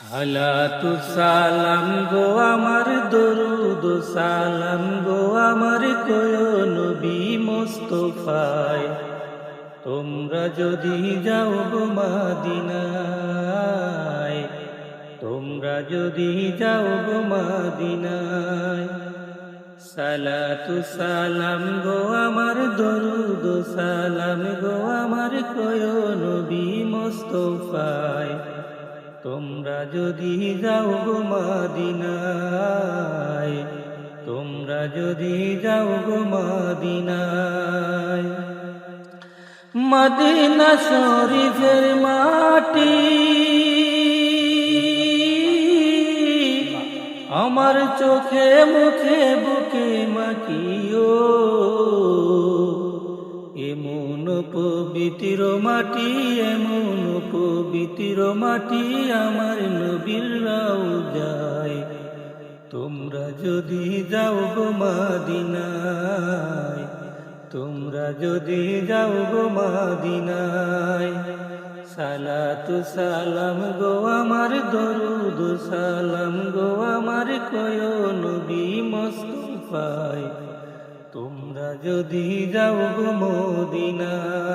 সালাতু সালাম গো আমার দরুদ, সালাম গো আমার কয় নবী মোস্তফায়। তোমরা যদি যাও গো মাদিনায়, তোমরা যদি যাও গো মাদিনায়। সালাতু সালাম গো আমার দরুদ, সালাম গো আমার কয় নবী মোস্তফায়। তোমরা যদি যাও গো মাদিনায়, তোমরা যদি যাও গো মাদিনায়। মদিনা শরীফের মাটি, আমার চোখে মুখে বুকে মাখিও। এমন পবিত্র মাটি, এমন পবিত্র মাটি আমার নবীর রাও যায়। তোমরা যদি যাও গো মাদিনায়, তোমরা যদি যাও গো মাদিনায়, সালাতু সালাম গো আমার, দরুদ সালাম গো আমার, কয় নবী মস্তফায়। তোমরা যদি যাও গো মদিনায়